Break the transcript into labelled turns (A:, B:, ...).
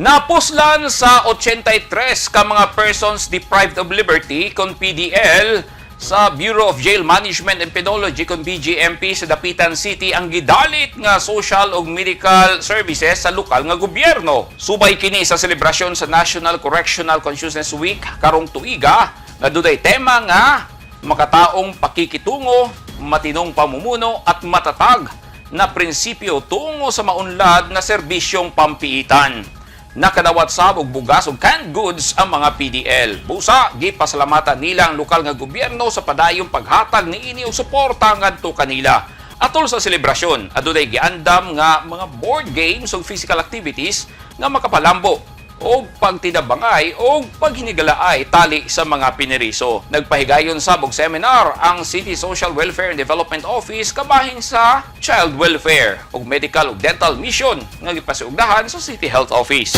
A: Napuslan sa 83 ka mga persons deprived of liberty kon PDL sa Bureau of Jail Management and Penology kon BGMP sa Dapitan City ang gidalit nga social ug medical services sa lokal nga gobyerno. Subay kini sa selebrasyon sa National Correctional Consciousness Week karong tuiga nga dunay tema nga makataong pakikitungo, matinong pamumuno at matatag na prinsipyo tungo sa maunlad nga serbisyong pampiitan. Nakadawat sa og bugas ug canned goods ang mga PDL. Busa, gipasalamatan nila ang lokal nga gobyerno sa padayong paghatag niini og suporta ngadto kanila. Atol sa selebrasyon, adunay giandam nga mga board games ug physical activities nga makapalambo o pagtinabangay o paghinigalaay tali sa mga piniriso. Nagpahigayon sa bog seminar ang City Social Welfare and Development Office kabahin sa Child Welfare ug Medical ug Dental Mission nga gipasiugdahan sa City Health Office.